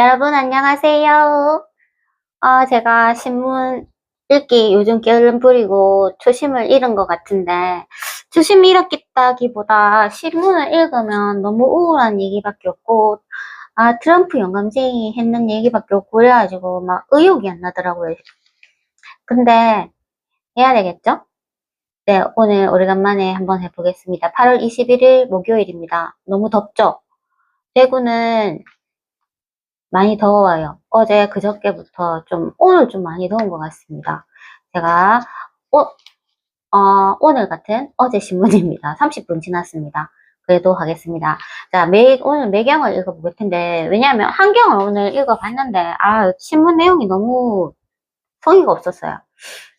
여러분 안녕하세요. 어, 제가 신문 읽기 요즘 게으름 부리고 초심을 잃은 것 같은데 초심 잃었다기보다 신문을 읽으면 너무 우울한 얘기밖에 없고 아 트럼프 영감쟁이 했는 얘기밖에 없고 그래가지고 막 의욕이 안 나더라고요. 근데 해야 되겠죠? 네, 오늘 오래간만에 한번 해보겠습니다. 8월 21일 목요일입니다. 너무 덥죠? 대구는 많이 더워요. 어제 그저께부터 좀, 오늘 좀 많이 더운 것 같습니다. 제가, 어, 어, 오늘 같은 어제 신문입니다. 30분 지났습니다. 그래도 하겠습니다. 자, 매, 오늘 매경을 읽어볼 텐데, 왜냐하면 한경을 오늘 읽어봤는데, 아, 신문 내용이 너무 성의가 없었어요.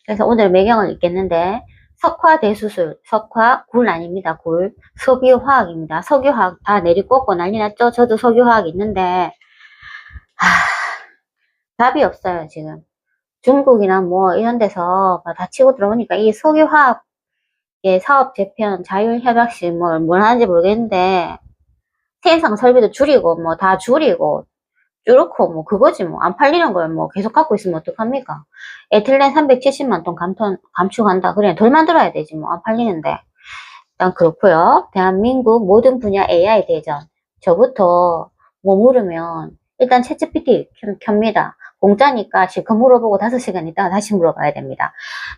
그래서 오늘 매경을 읽겠는데, 석화 대수술, 석화 굴 아닙니다. 굴 석유화학입니다. 석유화학 다 내리꽂고 난리 났죠. 저도 석유화학 있는데 하, 답이 없어요 지금. 중국이나 뭐 이런 데서 다 치고 들어오니까 이 석유화학의 사업 재편 자율협약실 뭘, 뭘 하는지 모르겠는데 생산 설비도 줄이고 뭐 다 줄이고 쭈르고 뭐 그거지 뭐 안 팔리는 걸 뭐 계속 갖고 있으면 어떡합니까? 에틸렌 370만 ton 감ton, 감축한다. 그래 돌 만들어야 되지 뭐 안 팔리는데 일단 그렇고요. 대한민국 모든 분야 AI 대전 저부터 뭐 물으면 일단 챗GPT 켭니다. 공짜니까 실컷 물어보고 5시간 있다가 다시 물어봐야 됩니다.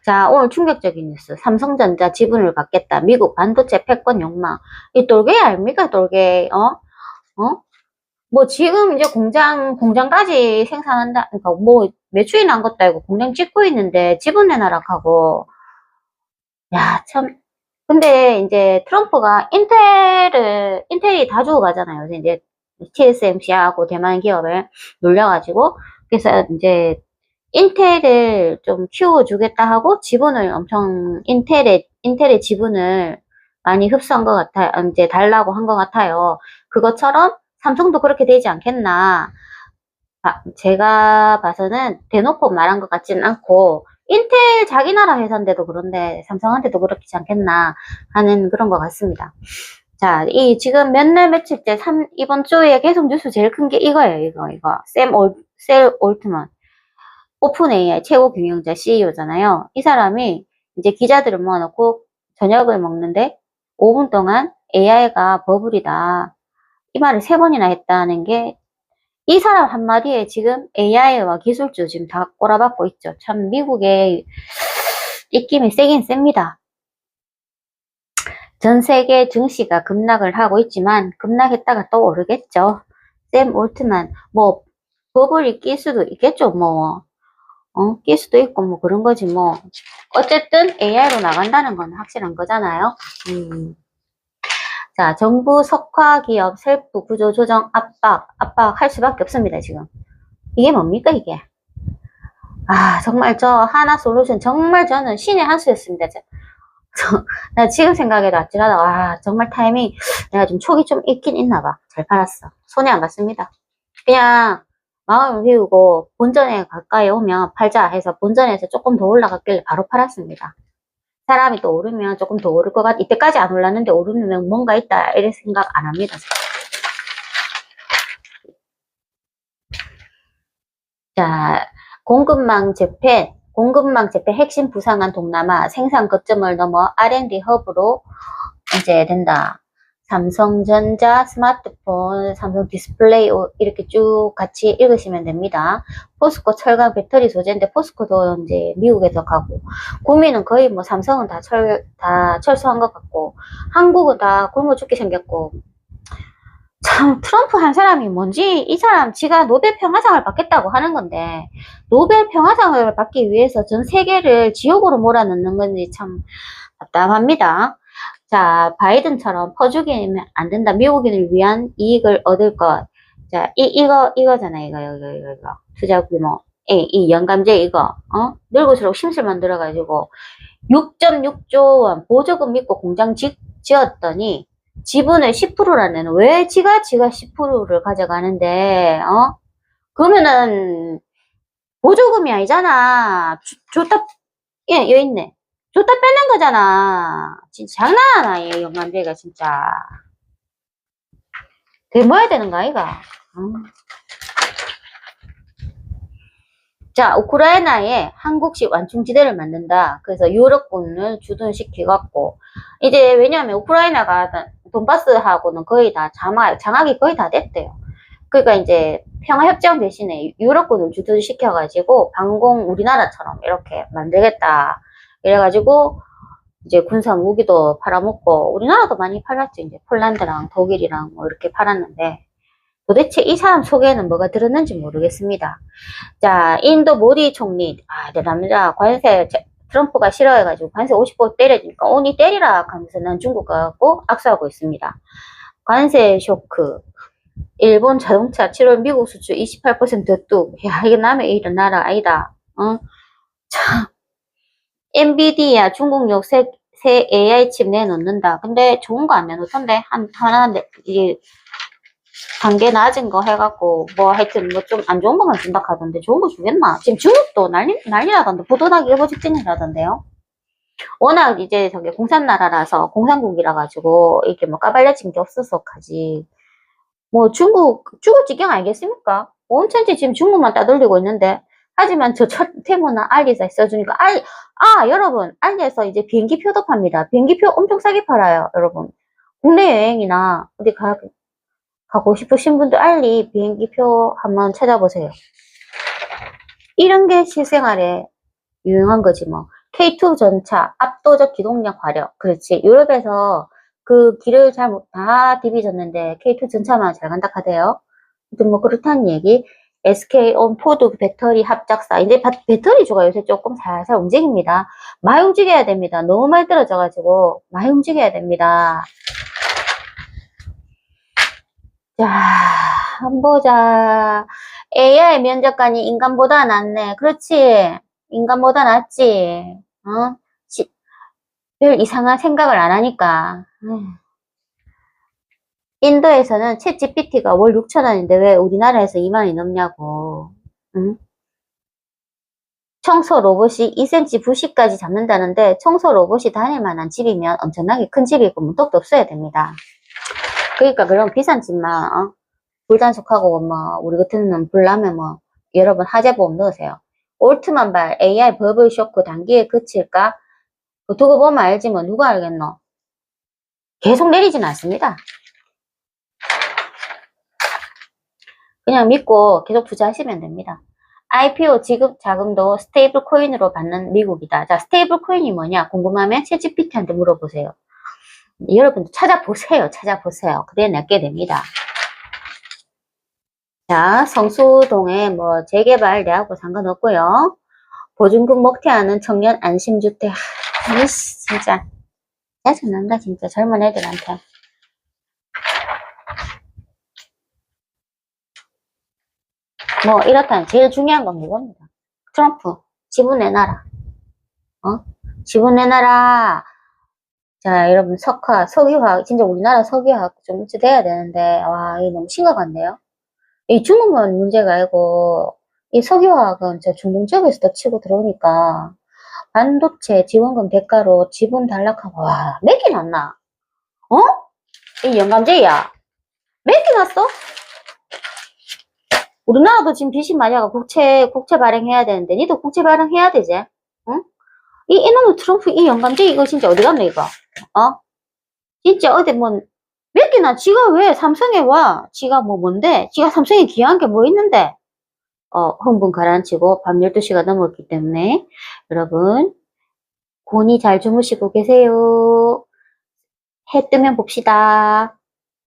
자, 오늘 충격적인 뉴스. 삼성전자 지분을 갖겠다. 미국 반도체 패권 욕망. 이 똘개 아닙니까? 똘개. 어? 어? 뭐 지금 이제 공장, 공장까지 생산한다. 그러니까 뭐 매출이 난 것도 아니고 공장 찍고 있는데 지분 내놔락하고. 야, 참. 근데 이제 트럼프가 인텔을, 인텔이 다 주고 가잖아요. 이제 TSMC하고 대만 기업을 놀려가지고. 그래서 이제 인텔을 좀 키워주겠다 하고 지분을 엄청 인텔의, 인텔의 지분을 많이 흡수한 것 같아요. 이제 달라고 한 것 같아요. 그것처럼 삼성도 그렇게 되지 않겠나. 아, 제가 봐서는 대놓고 말한 것 같지는 않고 인텔 자기 나라 회사인데도 그런데 삼성한테도 그렇지 않겠나 하는 그런 것 같습니다. 자, 이 지금 몇 날 며칠째 3, 이번 주에 계속 뉴스 제일 큰 게 이거예요. 이거 이거 샘 올, 셀 올트먼 오픈 AI 최고 경영자 CEO잖아요. 이 사람이 이제 기자들을 모아놓고 저녁을 먹는데 5분 동안 AI가 버블이다. 이 말을 세 번이나 했다는 게 이 사람 한마디에 지금 AI와 기술주 지금 다 꼬라박고 있죠. 참 미국의 입김이 세긴 셉니다. 전 세계 증시가 급락을 하고 있지만 급락했다가 또 오르겠죠. 샘 올트만 뭐 버블이 낄 수도 있겠죠. 뭐 어, 낄 수도 있고 뭐 그런 거지 뭐 어쨌든 AI로 나간다는 건 확실한 거잖아요. 음. 자, 정부 석화 기업 셀프 구조 조정 압박, 압박할 수밖에 없습니다, 지금. 이게 뭡니까, 이게? 아, 정말 저 하나 솔루션, 정말 저는 신의 한 수였습니다. 나 지금 생각해도 아찔하다. 와, 정말 타이밍, 내가 좀 촉이 좀 있긴 있나 봐. 잘 팔았어. 손에 안 갔습니다. 그냥, 마음을 비우고, 본전에 가까이 오면 팔자 해서 본전에서 조금 더 올라갔길래 바로 팔았습니다. 사람이 또 오르면 조금 더 오를 것 같, 이때까지 안 올랐는데 오르면 뭔가 있다, 이런 생각 안 합니다. 자, 공급망 재팬, 공급망 재팬 핵심 부상한 동남아 생산 거점을 넘어 R&D 허브로 이제 된다. 삼성전자 스마트폰, 삼성 디스플레이 이렇게 쭉 같이 읽으시면 됩니다. 포스코 철강 배터리 소재인데 포스코도 이제 미국에서 가고 구미는 거의 뭐 삼성은 다 철, 다 철수한 것 같고 한국은 다 굶어 죽게 생겼고 참 트럼프 한 사람이 뭔지 이 사람 지가 노벨 평화상을 받겠다고 하는 건데 노벨 평화상을 받기 위해서 전 세계를 지옥으로 몰아넣는 건지 참 답답합니다. 자, 바이든처럼 퍼주기는 안 된다. 미국인을 위한 이익을 얻을 것. 자, 이, 이거, 이거잖아. 이거, 이거, 이거, 이거. 투자 규모. 이, 이 연감제 이거. 어? 늙을수록 심술 만들어 가지고 6.6조 원 보조금 믿고 공장 지, 지었더니 지분을 10%라는 왜 지가 지가 10%를 가져가는데 어? 그러면은 보조금이 아니잖아. 조, 줬다 예, 여기 있네. 줬다 뺏는 거잖아. 진짜 장난하나, 얘 영감제가 진짜. 돼 모아야 되는 거 아이가? 어. 자, 우크라이나에 한국식 완충지대를 만든다. 그래서 유럽군을 주둔시켜갖고, 이제 왜냐하면 우크라이나가 돈바스하고는 거의 다 장악, 장악이 거의 다 됐대요. 그러니까 이제 평화협정 대신에 유럽군을 주둔시켜가지고 방공 우리나라처럼 이렇게 만들겠다. 이래가지고 이제 군사 무기도 팔아먹고 우리나라도 많이 팔았죠. 이제 폴란드랑 독일이랑 뭐 이렇게 팔았는데 도대체 이 사람 속에는 뭐가 들었는지 모르겠습니다. 자, 인도 모디 총리, 아, 대단합니다. 관세, 제- 트럼프가 싫어해가지고 관세 50% 때려주니까, 오니 때리라 하면서 난 중국 가고 악수하고 있습니다. 관세 쇼크. 일본 자동차 7월 미국 수출 28% 뚝. 야, 이게 남의 일은 나라 아니다. 어? 참. 엔비디아 중국용 새, 새 AI 칩 내놓는다. 근데 좋은 거 안 내놓던데? 한, 하나, 내, 이게, 단계 낮은 거 해갖고, 뭐 하여튼 뭐 좀 안 좋은 거만 준다 하던데, 좋은 거 주겠나? 지금 중국도 난리, 난리라던데, 보도나기 일보 직전이라던데요? 워낙 이제 저기 공산 나라라서, 공산국이라 가지고, 이렇게 뭐 까발려진 게 없어서 가지. 뭐 중국, 중국 지경 알겠습니까? 온천지 지금 중국만 따돌리고 있는데, 하지만 저 첫, 테무나 알리에서 써주니까, 알, 아, 여러분, 알리에서 이제 비행기표도 팝니다. 비행기표 엄청 싸게 팔아요, 여러분. 국내 여행이나 어디 가, 가고 싶으신 분들 알리 비행기표 한번 찾아보세요. 이런 게 실생활에 유용한 거지 뭐. K2 전차 압도적 기동력 화력. 그렇지. 유럽에서 그 길을 잘 다 디비졌는데 K2 전차만 잘 간다 하대요. 아무튼 뭐 그렇다는 얘기. SK 온 포드 배터리 합작사. 이제 바- 배터리 주가 요새 조금 살살 움직입니다. 많이 움직여야 됩니다. 너무 많이 떨어져가지고 많이 움직여야 됩니다. 자, 한번 보자. AI 면접관이 인간보다 낫네. 그렇지. 인간보다 낫지. 어? 지- 별 이상한 생각을 안 하니까. 에휴. 인도에서는 챗 GPT가 월 6천원인데 왜 우리나라에서 2만원이 넘냐고. 응? 청소 로봇이 2cm 부시까지 잡는다는데 청소 로봇이 다닐 만한 집이면 엄청나게 큰 집이고 문턱도 없어야 됩니다. 그러니까 그런 비싼 집만 어? 불단속하고 뭐 우리 같은 놈 불나면 뭐 여러분 하재보험 넣으세요. 올트만 발 AI 버블 쇼크 단기에 그칠까? 그 두고 보면 알지 뭐 누가 알겠노? 계속 내리진 않습니다. 그냥 믿고 계속 투자하시면 됩니다. IPO 지급 자금도 스테이블 코인으로 받는 미국이다. 자, 스테이블 코인이 뭐냐? 궁금하면 채찌피티한테 물어보세요. 여러분도 찾아보세요. 찾아보세요. 그래 낼게 됩니다. 자, 성수동에 뭐 재개발 내하고 상관없고요. 보증금 먹튀하는 청년 안심주택. 이씨, 진짜. 짜증난다, 진짜. 젊은 애들한테. 뭐, 이렇다면 제일 중요한 건 이겁니다. 트럼프. 지분 내놔라. 어? 지분 내놔라. 자, 여러분, 석화, 석유화학, 진짜 우리나라 석유화학 좀 우찌돼야 되는데, 와, 이게 너무 심각한데요? 이 중국만 문제가 아니고, 이 석유화학은 저 중동 지역에서도 치고 들어오니까, 반도체 지원금 대가로 지분 단락하고, 와, 몇개 났나? 어? 이 영감제야. 몇개 났어? 우리나라도 지금 빚이 많이 와가 국채, 국채 발행해야 되는데, 니도 국채 발행해야 되지? 응? 이, 이놈의 트럼프, 이 영감제 이거 진짜 어디 갔노, 이거? 어? 진짜 어디 뭐, 몇 개나, 지가 왜 삼성에 와? 지가 뭐 뭔데? 지가 삼성에 기여한 게 뭐 있는데? 어, 흥분 가라앉히고 밤 12시가 넘었기 때문에, 여러분, 곤히 잘 주무시고 계세요. 해 뜨면 봅시다.